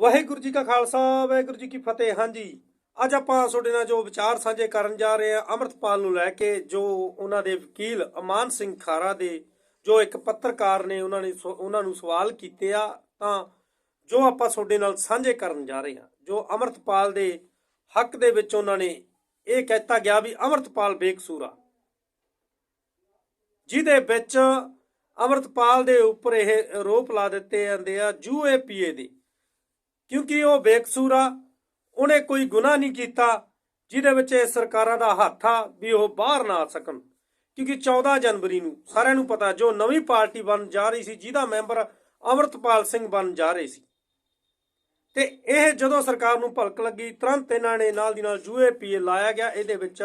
ਵਾਹਿਗੁਰੂ ਜੀ ਕਾ ਖਾਲਸਾ, ਵਾਹਿਗੁਰੂ ਜੀ ਕੀ ਫਤਿਹ। ਹਾਂਜੀ, ਅੱਜ ਆਪਾਂ ਤੁਹਾਡੇ ਨਾਲ ਜੋ ਵਿਚਾਰ ਸਾਂਝੇ ਕਰਨ ਜਾ ਰਹੇ ਹਾਂ, ਅੰਮ੍ਰਿਤਪਾਲ ਨੂੰ ਲੈ ਕੇ, ਜੋ ਉਹਨਾਂ ਦੇ ਵਕੀਲ ਅਮਾਨ ਸਿੰਘ ਖਾਰਾ ਦੇ ਜੋ ਇੱਕ ਪੱਤਰਕਾਰ ਨੇ ਉਹਨਾਂ ਨੇ ਸੋ- ਉਹਨਾਂ ਨੂੰ ਸਵਾਲ ਕੀਤੇ ਆ, ਤਾਂ ਜੋ ਆਪਾਂ ਤੁਹਾਡੇ ਨਾਲ ਸਾਂਝੇ ਕਰਨ ਜਾ ਰਹੇ ਹਾਂ, ਜੋ ਅੰਮ੍ਰਿਤਪਾਲ ਦੇ ਹੱਕ ਦੇ ਵਿੱਚ ਉਹਨਾਂ ਨੇ ਇਹ ਕਹਿਤਾ ਗਿਆ ਵੀ ਅੰਮ੍ਰਿਤਪਾਲ ਬੇਕਸੂਰ ਆ। ਜਿਹਦੇ ਵਿੱਚ ਅੰਮ੍ਰਿਤਪਾਲ ਦੇ ਉੱਪਰ ਇਹ ਆਰੋਪ ਲਾ ਦਿੱਤੇ ਜਾਂਦੇ ਆ ਜੂਏ ਪੀਏ ਦੇ। ਕਿਉਂਕਿ ਉਹ ਬੇਕਸੂਰ ਆ। ਉਹਨੇ ਕੋਈ ਗੁਨਾਹ ਨਹੀਂ ਕੀਤਾ, ਜਿਹਦੇ ਵਿੱਚ ਇਹ ਸਰਕਾਰਾਂ ਦਾ ਹੱਥ ਆ ਵੀ ਉਹ ਬਾਹਰ ਨਾ ਆ ਸਕਣ। ਕਿਉਂਕਿ 14 ਜਨਵਰੀ ਨੂੰ ਸਾਰਿਆਂ ਨੂੰ ਪਤਾ ਜੋ ਨਵੀਂ ਪਾਰਟੀ ਬਣ ਜਾ ਰਹੀ ਸੀ, ਜਿਹਦਾ ਮੈਂਬਰ ਅਮਰਤਪਾਲ ਸਿੰਘ ਬਣ ਜਾ ਰਹੇ ਸੀ। ਤੇ ਇਹ ਜਦੋਂ ਸਰਕਾਰ ਨੂੰ ਭਲਕ ਲੱਗੀ, ਤੁਰੰਤ ਇਹਨਾਂ ਨੇ ਨਾਲ ਦੀ ਨਾਲ ਯੂਏਪੀਏ ਲਾਇਆ ਗਿਆ। ਇਹਦੇ ਵਿੱਚ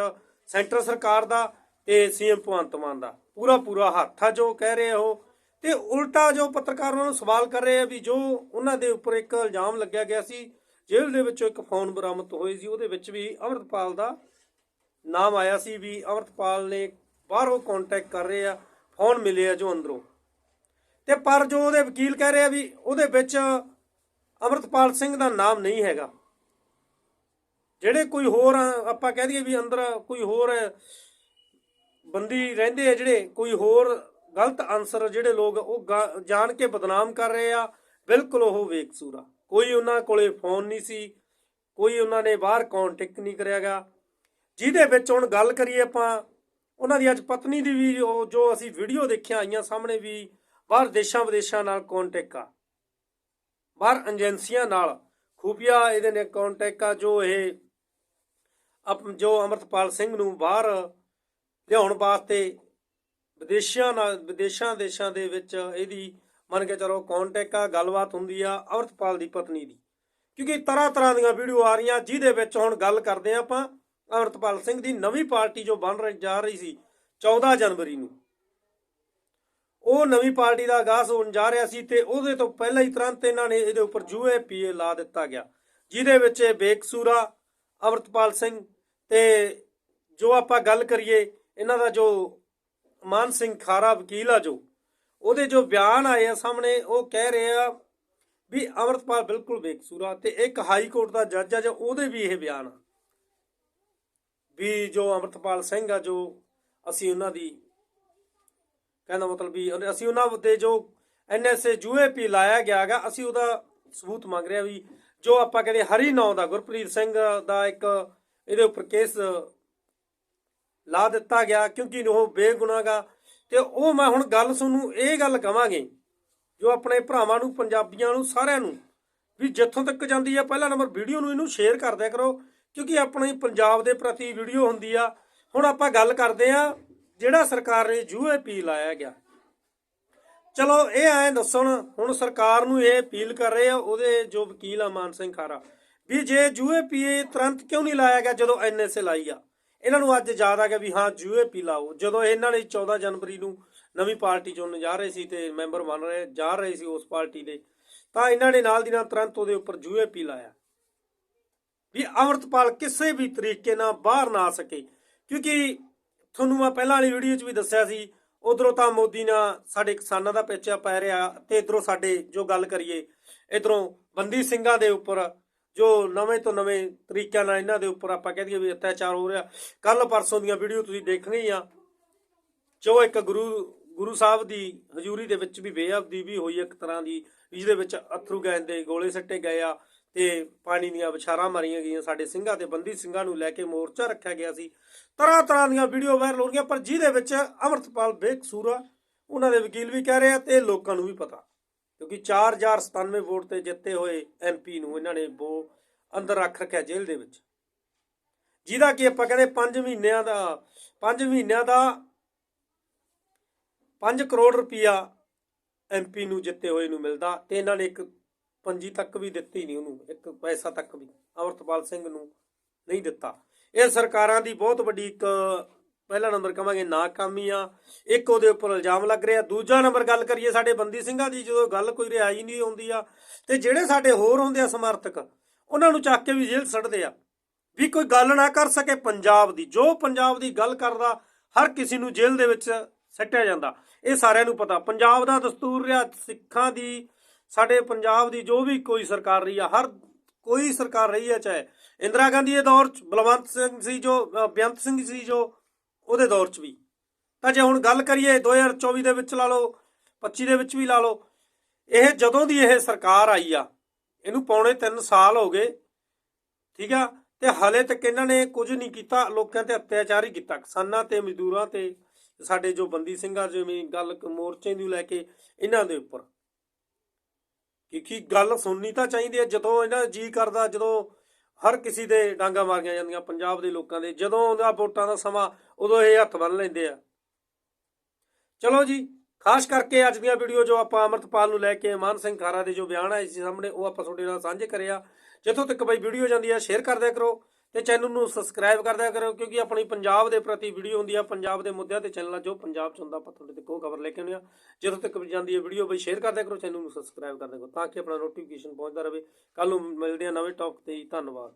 ਸੈਂਟਰ ਸਰਕਾਰ ਦਾ ਤੇ ਸੀਐਮ ਭਗਵੰਤ ਮਾਨ ਦਾ। ਪੂਰਾ ਪੂਰਾ ਹੱਥ ਆ ਜੋ ਕਹਿ ਰਹੇ ਉਹ। ਤੇ ਉਲਟਾ ਜੋ ਪੱਤਰਕਾਰ ਉਹਨਾਂ ਨੂੰ ਸਵਾਲ ਕਰ ਰਹੇ ਆ ਵੀ ਜੋ ਉਹਨਾਂ ਦੇ ਉੱਪਰ ਇੱਕ ਇਲਜ਼ਾਮ ਲੱਗਿਆ ਗਿਆ ਸੀ, ਜੇਲ੍ਹ ਦੇ ਵਿੱਚੋਂ ਇੱਕ ਫੋਨ ਬਰਾਮਦ ਹੋਈ ਸੀ, ਉਹਦੇ ਵਿੱਚ ਵੀ ਅਮਰਤਪਾਲ ਦਾ ਨਾਮ ਆਇਆ ਸੀ ਵੀ ਅਮਰਤਪਾਲ ਨੇ ਬਾਹਰੋਂ ਕੰਟੈਕਟ ਕਰ ਰਹੇ ਆ, ਫੋਨ ਮਿਲੇ ਆ ਜੋ ਅੰਦਰੋਂ। ਤੇ ਪਰ ਜੋ ਉਹਦੇ ਵਕੀਲ ਕਹਿ ਰਹੇ ਆ ਵੀ ਉਹਦੇ ਵਿੱਚ ਅਮਰਤਪਾਲ ਸਿੰਘ ਦਾ ਨਾਮ ਨਹੀਂ ਹੈਗਾ। ਜਿਹੜੇ ਕੋਈ ਹੋਰ ਆਪਾਂ ਕਹਿ ਦਈਏ ਵੀ ਅੰਦਰ ਕੋਈ ਹੋਰ ਬੰਦੀ ਰਹਿੰਦੇ ਆ ਜਿਹੜੇ, ਕੋਈ ਹੋਰ ਗਲਤ ਆਨਸਰ ਜਿਹੜੇ ਲੋਕ ਉਹ ਗਾ- ਜਾਣ ਕੇ ਬਦਨਾਮ ਕਰ ਰਹੇ ਆ। ਬਿਲਕੁਲ ਉਹ ਬੇਕਸੂਰ ਆ। ਕੋਈ ਉਹਨਾਂ ਕੋਲੇ ਫੋਨ ਨਹੀਂ ਸੀ। ਕੋਈ ਉਹਨਾਂ ਨੇ ਬਾਹਰ ਕੰਟੈਕਟ ਨਹੀਂ ਕਰਿਆਗਾ ਜਿਹਦੇ ਵਿੱਚ ਹੁਣ ਗੱਲ ਕਰੀਏ ਆਪਾਂ, ਉਹਨਾਂ ਦੀ ਅੱਜ ਪਤਨੀ ਦੀ ਵੀ ਉਹ ਜੋ ਅਸੀਂ ਵੀਡੀਓ ਦੇਖਿਆ ਆਈਆਂ ਸਾਹਮਣੇ ਵੀ, ਬਾਹਰ ਦੇਸ਼ਾਂ ਵਿਦੇਸ਼ਾਂ ਨਾਲ ਕੰਟੈਕਟ ਆ। ਬਾਹਰ ਏਜੰਸੀਆਂ ਨਾਲ। ਖੂਫੀਆ ਇਹਦੇ ਨੇ ਕੰਟੈਕਟ ਆ ਜੋ ਇਹ ਜੋ ਅਮਰਤਪਾਲ ਸਿੰਘ ਨੂੰ ਬਾਹਰ ਲਿਆਉਣ ਵਾਸਤੇ ਵਿਦੇਸ਼ਾਂ ਨਾਲ ਵਿਦੇਸ਼ਾਂ ਦੇਸ਼ਾਂ ਦੇ ਵਿੱਚ ਇਹਦੀ ਮੰਨ ਕੇ ਚਲੋ ਕੰਟੈਕਟ ਆ, ਗੱਲਬਾਤ ਹੁੰਦੀ ਆ ਅਮਰਤਪਾਲ ਦੀ ਪਤਨੀ ਦੀ। ਕਿਉਂਕਿ ਤਰ੍ਹਾਂ ਤਰ੍ਹਾਂ ਦੀਆਂ ਵੀਡੀਓ ਆ ਰਹੀਆਂ, ਜਿਹਦੇ ਵਿੱਚ ਹੁਣ ਗੱਲ ਕਰਦੇ ਆ ਆਪਾਂ ਅਮਰਤਪਾਲ ਸਿੰਘ ਦੀ ਨਵੀਂ ਪਾਰਟੀ ਜੋ ਬਣ ਰਹੀ ਜਾ ਰਹੀ ਸੀ 14 ਜਨਵਰੀ ਨੂੰ। ਉਹ ਨਵੀਂ ਪਾਰਟੀ ਦਾ ਆਗਾਜ਼ ਹੋਣ ਜਾ ਰਿਹਾ ਸੀ ਤੇ ਉਹਦੇ ਤੋਂ ਪਹਿਲਾਂ ਹੀ ਤੁਰੰਤ ਇਹਨਾਂ ਨੇ ਇਹਦੇ ਉੱਪਰ ਯੂਏਪੀਏ ਲਾ ਦਿੱਤਾ ਗਿਆ। ਜਿਹਦੇ ਵਿੱਚ ਇਹ ਬੇਕਸੂਰਾ ਅਮਰਤਪਾਲ ਸਿੰਘ ਤੇ ਜੋ ਆਪਾਂ ਗੱਲ ਕਰੀਏ, ਇਹਨਾਂ ਦਾ ਜੋ ਮਾਨ ਸਿੰਘ ਖਾਰਾ ਵਕੀਲ ਆ ਜੋ, ਉਹਦੇ ਜੋ ਬਿਆਨ ਆਏ ਆ ਸਾਹਮਣੇ, ਉਹ ਕਹਿ ਰਹੇ ਆ ਵੀ ਅਮਰਤਪਾਲ ਬਿਲਕੁਲ ਬੇਕਸੂਰਾ ਤੇ ਇੱਕ ਹਾਈ ਕੋਰਟ ਦਾ ਜੱਜ ਆ ਜੋ ਉਹਦੇ ਵੀ ਇਹ ਬਿਆਨ ਆ ਵੀ ਜੋ ਅਮਰਤਪਾਲ ਸਿੰਘ ਆ ਜੋ, ਅਸੀਂ ਉਹਨਾਂ ਦੀ ਕਹਿੰਦਾ ਮਤਲਬ ਵੀ ਅਸੀਂ ਉਹਨਾਂ ਉੱਤੇ ਜੋ ਐਨਐਸਏ ਯੂਏਪੀ ਲਾਇਆ ਗਿਆਗਾ ਅਸੀਂ ਉਹਦਾ ਸਬੂਤ ਮੰਗ ਰਿਹਾ ਵੀ ਜੋ ਆਪਾਂ ਕਹਿੰਦੇ ਹਰੀ ਨੌ ਦਾ ਗੁਰਪ੍ਰੀਤ ਸਿੰਘ ਦਾ ਇੱਕ ਇਹਦੇ ਉੱਪਰ ਕੇਸ ਲਾ ਦਿੱਤਾ ਗਿਆ ਕਿਉਂਕਿ ਉਹ ਬੇਗੁਨਾਹਗਾ। ਤੇ ਉਹ ਮੈਂ ਹੁਣ ਗੱਲ ਤੁਹਾਨੂੰ ਇਹ ਗੱਲ ਕਵਾਂਗੇ, ਜੋ ਆਪਣੇ ਭਰਾਵਾਂ ਨੂੰ, ਪੰਜਾਬੀਆਂ ਨੂੰ, ਸਾਰਿਆਂ ਨੂੰ ਵੀ ਜਿੱਥੋਂ ਤੱਕ ਜਾਂਦੀ ਆ, ਪਹਿਲਾ ਨੰਬਰ ਵੀਡੀਓ ਨੂੰ ਇਹਨੂੰ ਸ਼ੇਅਰ ਕਰ ਦਿਆ ਕਰੋ, ਕਿਉਂਕਿ ਆਪਣੀ ਪੰਜਾਬ ਦੇ ਪ੍ਰਤੀ ਵੀਡੀਓ ਹੁੰਦੀ ਆ। ਹੁਣ ਆਪਾਂ ਗੱਲ ਕਰਦੇ ਆ, ਜਿਹੜਾ ਸਰਕਾਰ ਨੇ ਯੂਏਪੀ ਲਾਇਆ ਗਿਆ। ਚਲੋ ਇਹ ਐਂ ਦੱਸਣ, ਹੁਣ ਸਰਕਾਰ ਨੂੰ ਇਹ ਅਪੀਲ ਕਰ ਰਹੇ ਆ, ਉਹਦੇ ਜੋ ਵਕੀਲ ਆ ਮਾਨ ਸਿੰਘ ਖਾਰਾ, ਵੀ ਜੇ ਯੂਏਪੀ ਤੁਰੰਤ ਕਿਉਂ ਨਹੀਂ ਲਾਇਆ ਗਿਆ ਜਦੋਂ ਐਨਐਸਏ ਲਾਈ ਆ? ਇਹਨਾਂ ਨੂੰ ਅੱਜ ਯਾਦ ਆ ਗਿਆ ਵੀ ਹਾਂ ਯੂਏਪੀ ਲਾਓ। ਜਦੋਂ ਇਹਨਾਂ ਨੇ 14 ਜਨਵਰੀ ਨੂੰ ਨਵੀਂ ਪਾਰਟੀ ਚੁਣਨ ਜਾ ਰਹੇ ਸੀ ਤੇ ਮੈਂਬਰ ਬਣ ਰਹੇ, ਜਾ ਰਹੇ ਸੀ ਉਸ ਪਾਰਟੀ ਦੇ, ਤਾਂ ਇਹਨਾਂ ਨੇ ਨਾਲ ਦੀ ਨਾਲ ਤੁਰੰਤ ਉਹਦੇ ਉੱਪਰ ਯੂਏਪੀ ਲਾਇਆ। ਵੀ ਅਮਰਤਪਾਲ ਕਿਸੇ ਵੀ ਤਰੀਕੇ ਨਾਲ ਬਾਹਰ ਨਾ ਆ ਸਕੇ। ਕਿਉਂਕਿ ਤੁਹਾਨੂੰ ਮੈਂ ਪਹਿਲਾਂ ਵਾਲੀ ਵੀਡੀਓ 'ਚ ਵੀ ਦੱਸਿਆ ਸੀ, ਉਧਰੋਂ ਤਾਂ ਮੋਦੀ ਨਾਲ ਸਾਡੇ ਕਿਸਾਨਾਂ ਦਾ ਪੇਚਾ ਪੈ ਰਿਹਾ ਤੇ ਇਧਰੋਂ ਸਾਡੇ, ਜੋ ਗੱਲ ਕਰੀਏ, ਇਧਰੋਂ ਬੰਦੀ ਸਿੰਘਾਂ ਦੇ ਉੱਪਰ ਜੋ ਨਵੇਂ ਤੋਂ ਨਵੇਂ ਤਰੀਕਿਆਂ ਨਾਲ ਇਹਨਾਂ ਦੇ ਉੱਪਰ ਆਪਾਂ ਕਹਿ ਦਈਏ ਵੀ ਅਤਿਆਚਾਰ ਹੋ ਰਿਹਾ। ਕੱਲ ਪਰਸੋਂ ਦੀਆਂ ਵੀਡੀਓ ਤੁਸੀਂ ਦੇਖਣੀ ਆ ਜੋ ਇੱਕ ਗੁਰੂ ਗੁਰੂ ਸਾਹਿਬ ਦੀ ਹਜ਼ੂਰੀ ਦੇ ਵਿੱਚ ਵੀ ਬੇਅਬਦੀ ਵੀ ਹੋਈ ਇੱਕ ਤਰ੍ਹਾਂ ਦੀ ਜਿਹਦੇ ਵਿੱਚ ਅਥਰੂ ਗੈਸ ਦੇ ਗੋਲੇ ਸੱਟੇ ਗਏ ਆ ਤੇ ਪਾਣੀ ਦੀਆਂ ਵਿਛਾਰਾਂ ਮਾਰੀਆਂ ਗਈਆਂ। ਸਾਡੇ ਸਿੰਘਾਂ ਤੇ ਬੰਦੀ ਸਿੰਘਾਂ ਨੂੰ ਲੈ ਕੇ ਮੋਰਚਾ ਰੱਖਿਆ ਗਿਆ ਸੀ। ਤਰ੍ਹਾਂ ਤਰ੍ਹਾਂ ਦੀਆਂ ਵੀਡੀਓ ਵਾਇਰਲ ਹੋ ਰਹੀਆਂ ਪਰ ਜਿਹਦੇ ਵਿੱਚ ਅਮਰਤਪਾਲ ਬੇਕਸੂਰ ਆ, ਉਹਨਾਂ ਦੇ ਵਕੀਲ ਵੀ ਕਹਿ ਰਹੇ ਆ ਤੇ ਲੋਕਾਂ ਨੂੰ ਵੀ ਪਤਾ। ਕਿਉਂਕਿ 4097 ਵੋਟ ਤੇ ਜਿੱਤੇ ਹੋਏ ਐਮਪੀ ਨੂੰ ਇਹਨਾਂ ਨੇ ਬੋ ਅੰਦਰ ਰੱਖ ਰੱਖਿਆ ਜੇਲ੍ਹ ਦੇ ਵਿੱਚ। ਜਿਹਦਾ ਕਿ ਆਪਾਂ ਕਹਿੰਦੇ 5 ਮਹੀਨਿਆਂ ਦਾ 5 ਮਹੀਨਿਆਂ ਦਾ 5 ਕਰੋੜ ਰੁਪਇਆ ਐਮਪੀ ਨੂੰ ਜਿੱਤੇ ਹੋਏ ਨੂੰ ਮਿਲਦਾ ਤੇ ਇਹਨਾਂ ਨੇ ਇੱਕ ਪੰਜੀ ਤੱਕ ਵੀ ਦਿੱਤੀ ਨਹੀਂ ਉਹਨੂੰ, ਇੱਕ ਪੈਸਾ ਤੱਕ ਵੀ, ਅਮਰਤਪਾਲ ਸਿੰਘ ਨੂੰ ਨਹੀਂ ਦਿੱਤਾ। ਇਹ ਸਰਕਾਰਾਂ ਦੀ ਬਹੁਤ ਵੱਡੀ ਇੱਕ ਪਹਿਲਾ ਨੰਬਰ ਕਵਾਂਗੇ ਨਾਕਾਮੀ ਆ। ਇੱਕ ਉਹਦੇ ਉੱਪਰ ਇਲਜ਼ਾਮ ਲੱਗ ਰਿਹਾ। ਦੂਜਾ ਨੰਬਰ ਗੱਲ ਕਰੀਏ ਸਾਡੇ ਬੰਦੀ ਸਿੰਘਾਂ ਦੀ, ਜਦੋਂ ਗੱਲ ਕੋਈ ਰਿਹਾਈ ਨਹੀਂ ਆਉਂਦੀ ਆ, ਤੇ ਜਿਹੜੇ ਸਾਡੇ ਹੋਰ ਹੁੰਦੇ ਆ ਸਮਰਥਕ, ਉਹਨਾਂ ਨੂੰ ਚੱਕ ਕੇ ਵੀ ਜੇਲ੍ਹ ਸੱਟਦੇ ਆ। ਵੀ ਕੋਈ ਗੱਲ ਨਾ ਕਰ ਸਕੇ ਪੰਜਾਬ ਦੀ। ਜੋ ਪੰਜਾਬ ਦੀ ਗੱਲ ਕਰਦਾ, ਹਰ ਕਿਸੇ ਨੂੰ ਜੇਲ੍ਹ ਦੇ ਵਿੱਚ ਸੱਟਿਆ ਜਾਂਦਾ। ਇਹ ਸਾਰਿਆਂ ਨੂੰ ਪਤਾ। ਪੰਜਾਬ ਦਾ ਦਸਤੂਰ ਰਿਹਾ ਸਿੱਖਾਂ ਦੀ, ਸਾਡੇ ਪੰਜਾਬ ਦੀ ਜੋ ਵੀ ਕੋਈ ਸਰਕਾਰ ਰਹੀ ਆ, ਹਰ ਕੋਈ ਸਰਕਾਰ ਰਹੀ ਆ, ਚਾਹੇ ਇੰਦਰਾ ਗਾਂਧੀ ਦੇ ਦੌਰ ਚ, ਬਲਵੰਤ ਸਿੰਘ ਸੀ ਜੋ ਬੇਅੰਤ ਸਿੰਘ ਸੀ ਜੋ ਉਹਦੇ ਦੌਰ ਚ ਵੀ। ਤਾਂ ਜੇ ਹੁਣ ਗੱਲ ਕਰੀਏ 2024 ਦੇ ਵਿੱਚ ਲਾ ਲਓ 25 ਦੇ ਵਿੱਚ ਵੀ ਲਾ ਲਓ, ਇਹ ਜਦੋਂ ਦੀ ਇਹ ਸਰਕਾਰ ਆਈ ਆ, ਇਹਨੂੰ ਪੌਣੇ 3 ਸਾਲ ਹੋ ਗਏ, ਠੀਕ ਆ? ਤੇ ਹਲੇ ਤੱਕ ਇਹਨਾਂ ਨੇ ਕੁਝ ਨਹੀਂ ਕੀਤਾ, ਲੋਕਾਂ ਤੇ ਅਤਿਆਚਾਰ ਹੀ ਕੀਤਾ। ਕਿਸਾਨਾਂ ਤੇ, ਮਜ਼ਦੂਰਾਂ ਤੇ, ਸਾਡੇ ਜੋ ਬੰਦੀ ਸਿੰਘਾਂ ਜਿਵੇਂ ਗੱਲ ਮੋਰਚੇ ਨੂੰ ਲੈ ਕੇ ਇਹਨਾਂ ਦੇ ਉੱਪਰ। ਕਿਉਂਕਿ ਗੱਲ ਸੁਣਨੀ ਤਾਂ ਚਾਹੀਦੀ ਹੈ ਜਦੋਂ ਇਹਨਾਂ ਜੀ ਕਰਦਾ, ਜਦੋਂ ਹਰ ਕਿਸੇ ਦੇ ਡਾਂਗਾ ਮਾਰੀਆਂ ਜਾਂਦੀਆਂ ਪੰਜਾਬ ਦੇ ਲੋਕਾਂ ਦੇ। ਜਦੋਂ ਉਹਦਾ ਵੋਟਾਂ ਦਾ ਸਮਾਂ, ਉਦੋਂ ਇਹ ਹੱਥ ਬੰਨ ਲੈਂਦੇ ਆ। ਚਲੋ ਜੀ, ਖਾਸ ਕਰਕੇ ਅੱਜ ਦੀਆਂ ਵੀਡੀਓ ਜੋ ਆਪਾਂ ਅਮਰਤਪਾਲ ਨੂੰ ਲੈ ਕੇ, ਮਾਨ ਸਿੰਘ ਖਾਰਾ ਦੇ ਜੋ ਬਿਆਨ ਆਏ ਸੀ ਸਾਹਮਣੇ, ਉਹ ਆਪਾਂ ਤੁਹਾਡੇ ਨਾਲ ਸਾਂਝੇ ਕਰਿਆ। ਜਿੱਥੋਂ ਤੱਕ ਬਈ ਵੀਡੀਓ ਜਾਂਦੀ ਹੈ ਸ਼ੇਅਰ ਕਰ ਕਰੋ। ਤੇ ਚੈਨਲ ਨੂੰ ਸਬਸਕ੍ਰਾਈਬ ਕਰ ਦਿਆ ਕਰੋ, ਕਿਉਂਕਿ ਆਪਣੀ ਪੰਜਾਬ ਦੇ ਪ੍ਰਤੀ ਵੀਡੀਓ ਹੁੰਦੀ ਆ, ਪੰਜਾਬ ਦੇ ਮੁੱਦਿਆਂ ਤੇ ਚੈਨਲ ਆ, ਜੋ ਪੰਜਾਬ ਚ ਹੁੰਦਾ, ਆਪਾਂ ਤੁਹਾਡੇ ਤੱਕ ਉਹ ਖਬਰ ਲੈ ਕੇ ਆਉਂਦੇ ਆ ਜਦੋਂ ਤੱਕ ਜਾਂਦੀ ਹੈ ਵੀਡੀਓ ਬਈ ਸ਼ੇਅਰ ਕਰ ਦਿਆ ਕਰੋ ਚੈਨਲ ਨੂੰ ਸਬਸਕ੍ਰਾਈਬ ਕਰ ਦਿਆ ਕਰੋ, ਤਾਂ ਕਿ ਆਪਣਾ ਨੋਟੀਫਿਕੇਸ਼ਨ ਪਹੁੰਚਦਾ ਰਹੇ ਕੱਲ ਨੂੰ ਮਿਲਦੇ ਆ ਨਵੇਂ ਟੌਪਿਕ ਤੇ ਜੀ। ਧੰਨਵਾਦ